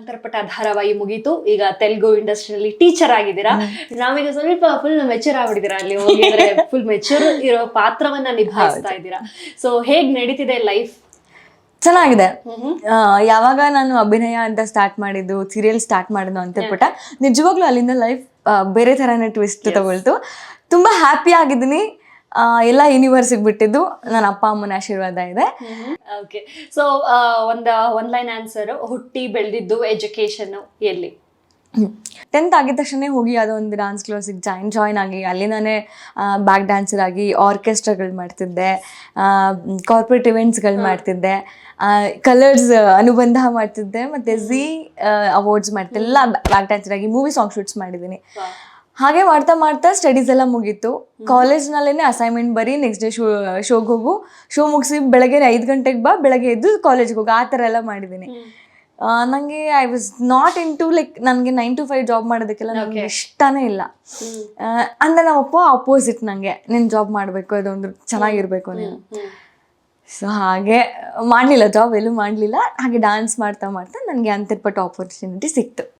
ಅಂತರ್ಪಟ ಧಾರಾವಾಹಿ ಮುಗೀತು. ಈಗ ತೆಲುಗು ಇಂಡಸ್ಟ್ರಿಯಲ್ಲಿ ಟೀಚರ್ ಆಗಿದ್ದೀರಾ. ನಾವೀಗ ಸ್ವಲ್ಪ ಫುಲ್ ಮೆಚೂರ್ ಆಗ್ಬಿಟ್ಟಿದ್ದೀರಾ ಅಲ್ಲಿ ಹೋಗಿದ್ರೆ ಫುಲ್ ಮೆಚೂರ್ ಇರೋ ಪಾತ್ರವನ್ನ ನಿಭಾಯಿಸ್ತಾ ಇದ್ದೀರಾ. ಸೊ ಹೇಗ್ ನಡೀತಿದೆ ಲೈಫ್ ಚೆನ್ನಾಗಿದೆ. ಯಾವಾಗ ನಾನು ಅಭಿನಯ ಅಂತ ಸ್ಟಾರ್ಟ್ ಮಾಡಿದ್ದು ಸೀರಿಯಲ್ ಸ್ಟಾರ್ಟ್ ಮಾಡಿದ್ದು ಅಂತ ಪುಟ ನಿಜವಾಗ್ಲೂ ಅಲ್ಲಿಂದ ಲೈಫ್ ಬೇರೆ ಥರನೇ ಟ್ವಿಸ್ಟ್ ತಗೊಳ್ತು. ತುಂಬಾ ಹ್ಯಾಪಿ ಆಗಿದ್ದೀನಿ. ಎಲ್ಲ ಯೂನಿವರ್ಸಿಗೆ ಬಿಟ್ಟಿದ್ದು ನನ್ನ ಅಪ್ಪ ಅಮ್ಮನ ಆಶೀರ್ವಾದ ಇದೆ. ಓಕೆ ಸೊ ಒಂದು ಒನ್ ಲೈನ್ ಆನ್ಸರ್ ಹುಟ್ಟಿ ಬೆಳೆದಿದ್ದು ಎಜುಕೇಶನ್ ಎಲ್ಲಿ? ಟೆಂತ್ ಆಗಿದ ತಕ್ಷಣ ಹೋಗಿ ಯಾವುದೋ ಒಂದು ಡಾನ್ಸ್ ಕ್ಲಾಸಿಗೆ ಜಾಯಿನ್ ಜಾಯ್ನ್ ಆಗಿ ಅಲ್ಲಿ ನಾನೇ ಬ್ಯಾಕ್ ಡ್ಯಾನ್ಸರ್ ಆಗಿ ಆರ್ಕೆಸ್ಟ್ರಾಗಳು ಮಾಡ್ತಿದ್ದೆ ಕಾರ್ಪೊರೇಟ್ ಇವೆಂಟ್ಸ್ಗಳು ಮಾಡ್ತಿದ್ದೆ ಕಲರ್ಸ್ ಅನುಬಂಧ ಮಾಡ್ತಿದ್ದೆ ಮತ್ತು ಝೀ ಅವಾರ್ಡ್ಸ್ ಮಾಡ್ತಿದ್ದೆ ಎಲ್ಲ ಬ್ಯಾಕ್ ಡ್ಯಾನ್ಸರ್ ಆಗಿ ಮೂವಿ ಸಾಂಗ್ ಶೂಟ್ಸ್ ಮಾಡಿದ್ದೀನಿ. ಹಾಗೆ ಮಾಡ್ತಾ ಮಾಡ್ತಾ ಸ್ಟಡೀಸ್ ಎಲ್ಲ ಮುಗೀತು. ಕಾಲೇಜ್ನಲ್ಲೇ ಅಸೈನ್ಮೆಂಟ್ ಬರೀ ನೆಕ್ಸ್ಟ್ ಡೇ ಶೋ ಶೋಗೆ ಹೋಗು. ಶೋ ಮುಗಿಸಿ ಬೆಳಗ್ಗೆ ಐದು ಗಂಟೆಗೆ ಬಾ ಬೆಳಗ್ಗೆ ಎದ್ದು ಕಾಲೇಜ್ಗೆ ಹೋಗು. ಆ ಥರ ಎಲ್ಲ ಮಾಡಿದ್ದೀನಿ ನನಗೆ I was not in to like ನನಗೆ ನೈನ್ ಟು ಫೈವ್ ಜಾಬ್ ಮಾಡೋದಕ್ಕೆಲ್ಲ ನನಗೆ ಇಷ್ಟನೇ ಇಲ್ಲ. ಅಂದರೆ ಅಂದ್ರೆ ನಮ್ಮಪ್ಪ ಅಪೋಸಿಟ್ ನನಗೆ ನಿನ್ ಜಾಬ್ ಮಾಡಬೇಕು ಅದೊಂದು ಚೆನ್ನಾಗಿರ್ಬೇಕು ನೀನು. ಸೊ ಹಾಗೆ ಮಾಡಲಿಲ್ಲ ಜಾಬ್ ಎಲ್ಲೂ ಮಾಡಲಿಲ್ಲ. ಹಾಗೆ ಡ್ಯಾನ್ಸ್ ಮಾಡ್ತಾ ಮಾಡ್ತಾ ನನಗೆ ಅಂತರ್ಪಟ್ಟು ಆಪರ್ಚುನಿಟಿ ಸಿಕ್ತು.